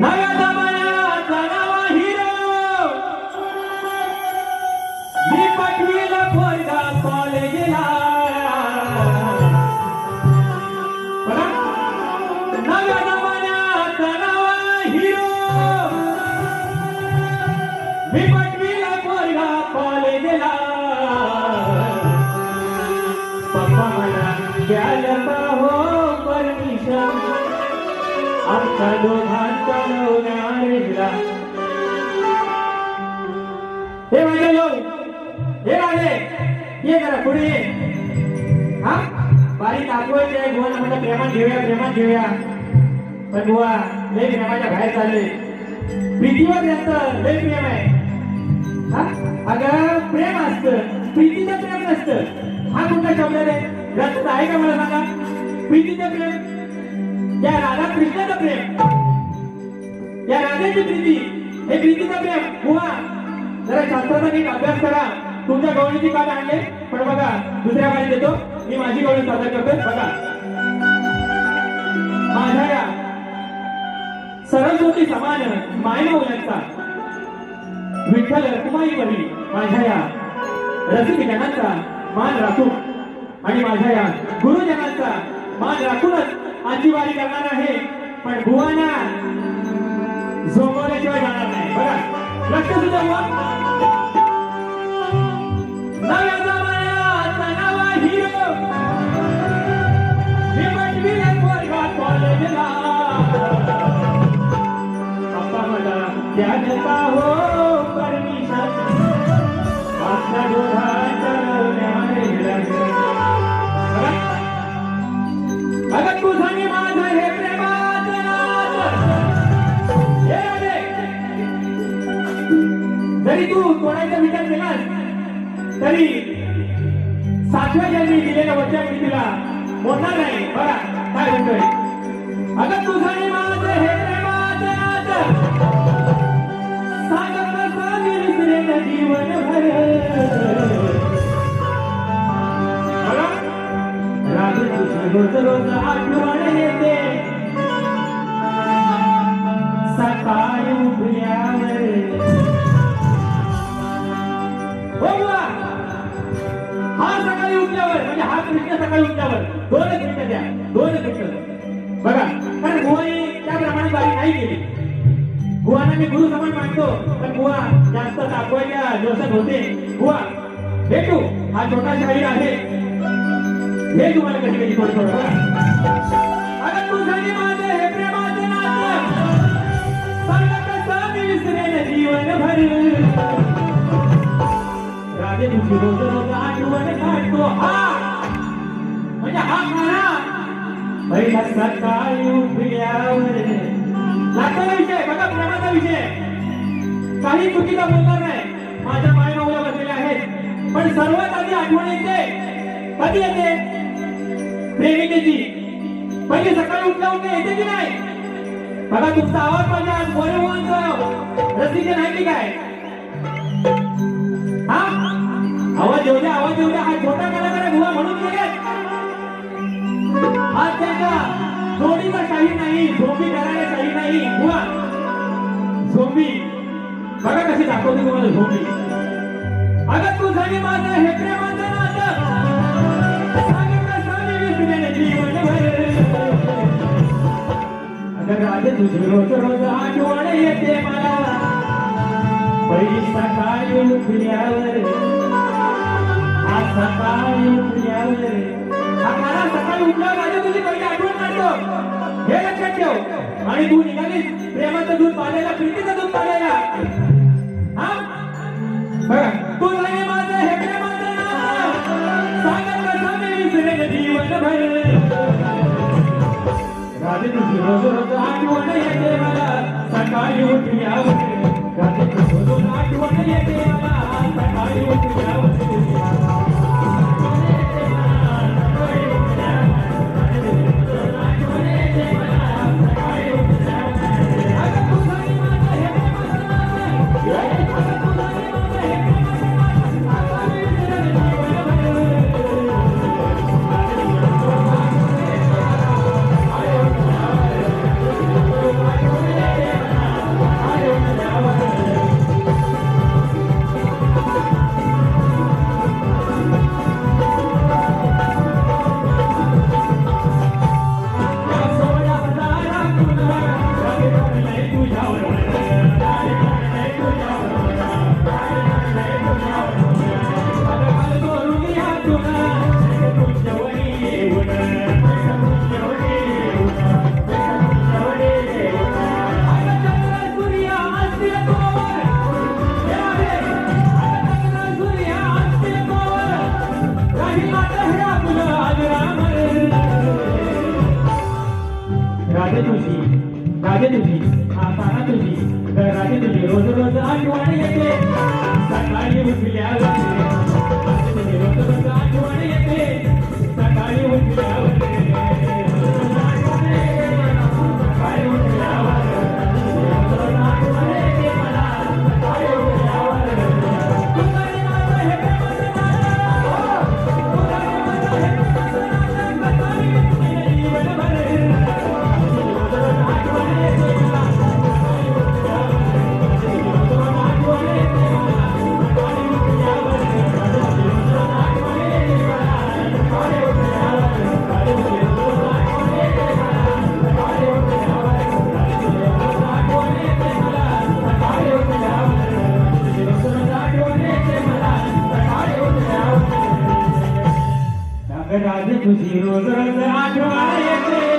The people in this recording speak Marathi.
नव्या जमान्याचा नवा हिरो मी पाठवीला पोरगा कॉलेजला बघा. नव्या जमान्याचा नवा हिरो मी पाठवीला पोरगा कॉलेजला पप्पा मला आमच्या दोघांचा नवऱ्याला हे माझे लोक हे माझे ये करा पुढे ये हा बारीक दाखवायचे बुवा म्हटलं प्रेमात घेऊया प्रेमात घेऊया पण बुवा लय प्रेमाच्या बाहेर चालले प्रीतीवर जास्त लय प्रेम आहे हा अगं प्रेम असतं. प्रीतीचं प्रेम नसतं हा कुठला शब्द आहे जास्त आहे का मला सांगा? प्रीतीचं प्रेम या राधा कृष्णाचं प्रेम. या राधेची प्रीती हे प्रीतीचं प्रेम. बुवा जरा शास्त्राचा नीट अभ्यास करा. तुमच्या गवळीची काल आणले पण बघा दुसऱ्या काळी देतो मी माझी गवळी सादर करतोय. बघा. माझ्या या सरस्वती समान मायमाऊल्यांचा विठ्ठल रखुमाईवरील माझ्या या रसिक जनांचा मान राखू. आणि माझ्या या गुरुजनांचा मान राखूनच आजची वारी करणार आहे. पण भुवाना झोपवल्याशिवाय जाणार नाही. बघा लक्ष सुद्धा बुवा. हो. जरी तू तोडायचा विचार केलास? तरी सातव्या जन्मी दिलेल्या वचन मी तुला मोडणार नाही. बरा काय म्हणतोय अगं तुझा माझं हे रोज रोज आठवण येते. सकाळी उठल्यावर हा सकाळी उठल्यावर म्हणजे हा कृष्ण सकाळी उठल्यावर दोनच द्या बघा कारण त्याप्रमाणे बारी नाही केली. मी गुरु समान मानतो पण जास्त दाखवायच्या होते. बुवा भेटू हा छोटा शाहीर आहे. हे तुम्हाला कधी कधी थोडं थोडं अगं हे राजे तुझी रोज रोज आठवण काढतो हा म्हणजे हा खरा पहिला सकाळी उठल्यावर लागतो विषय बघा प्रेमाचा विषय काही चुकीचा बोलणार नाही माझ्या मायना उद्या बसलेल्या आहेत पण सर्वात आधी आठवण येते कधी येते प्रेमिकेची पहिले सकाळी उठल्या उठल्या. येते की नाही बघा तुमचा आवाज माझ्या आज बरोबर रसिके नाही की काय आवाज येऊ द्या आवाज येऊ द्या. हा छोटा कलाकार आहे बुवा म्हणून गेले हा त्याचा जोडीचा काही नाही झोंबी करायला काही नाही. बुवा झोंबी बघा कशी दाखवते तुम्हाला झोंबी अगं तू झाली माझं हे प्रेमाचं नातं. सांग कसं मी विसरेन अगं राजे तुझी रोज रोज आठवण येते मला. पैसा काय उठल्यावर आज सकाळी उठल्यावर मला सकाळी उठल्यावर राजा तुझी पहिली आठवण काढतो हे. लक्षात ठेव आणि तू निघाली प्रेमाचं दूध पाण्याला प्रीतीचं दूध पाण्याला हा बघा तू नाही माझं हे प्रेमाचं नातं. राजे तुझी रोज रोज राजे तुझी राजे तुझी आसाना तुझी राजे तुझी रोज रोज आठवण येते. सकाळी उठल्या राजपुषी रोज रोज आठवायचे